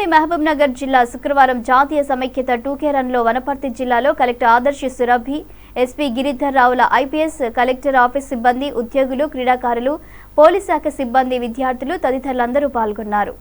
ఉమ్మడి మహబూబ్ నగర్ జిల్లా శుక్రవారం జాతీయ సమైక్యత టూకే రన్లో వనపర్తి జిల్లాలో collector Adarsh Surabhi SP Giridhar Ravula IPS collector office సిబ్బంది ఉద్యోగులు క్రీడాకారులు పోలీస్ శాఖ సిబ్బంది విద్యార్థులు తదితరులందరూ పాల్గొన్నారు.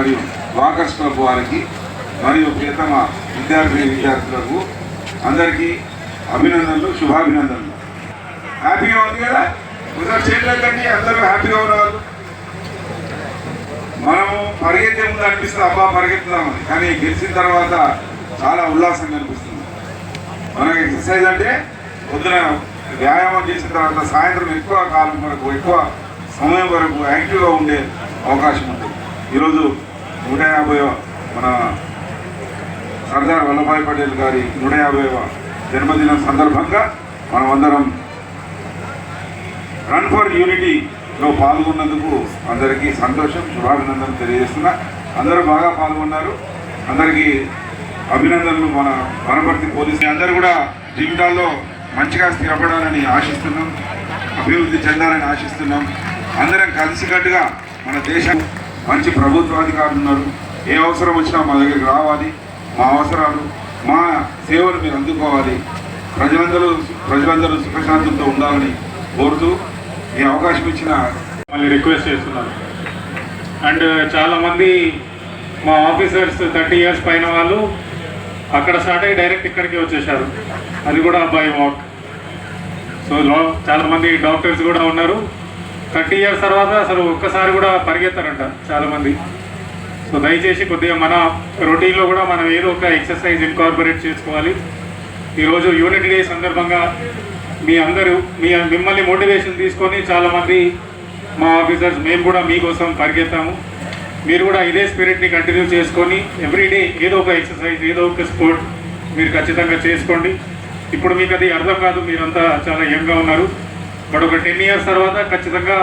మరియు వాకర్స్ క్లబ్ వారికి మరియు ప్రియతమ విద్యార్థి విద్యార్థులకు అందరికీ అభినందనలు శుభాభినందనలు. హ్యాపీగా ఉంది కదా? ఒకసారి చేయలేదండి అందరూ హ్యాపీగా ఉన్నారు. మనము పరిగెత్తే ముందు అనిపిస్తుంది అబ్బా పరిగెత్తుదామని. కానీ గెలిచిన తర్వాత చాలా ఉల్లాసంగా అనిపిస్తుంది. మనకి ఎక్సర్సైజ్ అంటే పొద్దున వ్యాయామం చేసిన తర్వాత సాయంత్రం ఎక్కువ కాలం వరకు ఎక్కువ సమయం వరకు యాక్టివ్గా ఉండే అవకాశం ఉంటుంది. ఈరోజు నూట యాభై మన సర్దార్ వల్లభాయ్ పటేల్ గారి నూట యాభైవ జన్మదినం సందర్భంగా మనం అందరం రన్ ఫర్ యూనిటీలో పాల్గొన్నందుకు అందరికీ సంతోషం శుభాభినందనలు తెలియజేస్తున్నా. అందరూ బాగా పాల్గొన్నారు. అందరికీ అభినందనలు మన వనపర్తి పోలీసు అందరూ కూడా జీవితాల్లో మంచిగా స్థిరపడాలని ఆశిస్తున్నాం అభివృద్ధి చెందాలని ఆశిస్తున్నాం. అందరం కలిసికట్టుగా మన దేశం మంచి ప్రభుత్వాధికారులు ఉన్నారు. ఏ అవసరం వచ్చినా మా దగ్గరికి రావాలి. మా అవసరాలు మా సేవలు మీరు అందుకోవాలి. ప్రజలందరూ ప్రజలందరూ సుఖశాంతులతో ఉండాలని కోరుతూ ఈ అవకాశం ఇచ్చిన మళ్ళీ రిక్వెస్ట్ చేస్తున్నాను. అండ్ చాలామంది మా ఆఫీసర్స్ థర్టీ ఇయర్స్ పైన వాళ్ళు అక్కడ స్టార్ట్ అయ్యి డైరెక్ట్ ఇక్కడికి వచ్చేసారు అది కూడా బై వాక్. సో చాలామంది డాక్టర్స్ కూడా ఉన్నారు. థర్టీ ఇయర్స్ తర్వాత అసలు ఒక్కసారి కూడా పరిగెత్తారంట చాలామంది. సో దయచేసి కొద్దిగా మన రొటీన్లో కూడా మనం ఏదో ఒక ఎక్సర్సైజ్ ఇన్కార్పొరేట్ చేసుకోవాలి. ఈరోజు యూనిట్ డే సందర్భంగా మీ అందరూ మీ మిమ్మల్ని మోటివేషన్ తీసుకొని చాలామంది మా ఆఫీసర్స్ మేము కూడా మీకోసం పరిగెత్తాము. మీరు కూడా ఇదే స్పిరిట్ని కంటిన్యూ చేసుకొని ఎవ్రీడే ఏదో ఒక ఎక్సర్సైజ్ ఏదో ఒక స్పోర్ట్ మీరు ఖచ్చితంగా చేసుకోండి. ఇప్పుడు మీకు అది అర్థం కాదు మీరంతా చాలా యంగ్గా ఉన్నారు. బట్ ఒక టెన్ ఇయర్స్ తర్వాత ఖచ్చితంగా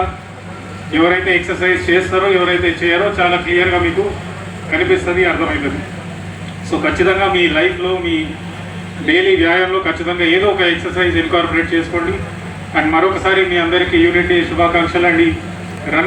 ఎవరైతే ఎక్సర్సైజ్ చేస్తారో ఎవరైతే చేయరో చాలా క్లియర్గా మీకు కనిపిస్తుంది అర్థమవుతుంది సో ఖచ్చితంగా మీ లైఫ్లో మీ డైలీ వ్యాయామంలో ఖచ్చితంగా ఏదో ఒక ఎక్సర్సైజ్ ఇన్కార్పొరేట్ చేసుకోండి. అండ్ మరొకసారి మీ అందరికీ యూనిటీ శుభాకాంక్షలు అండి. రన్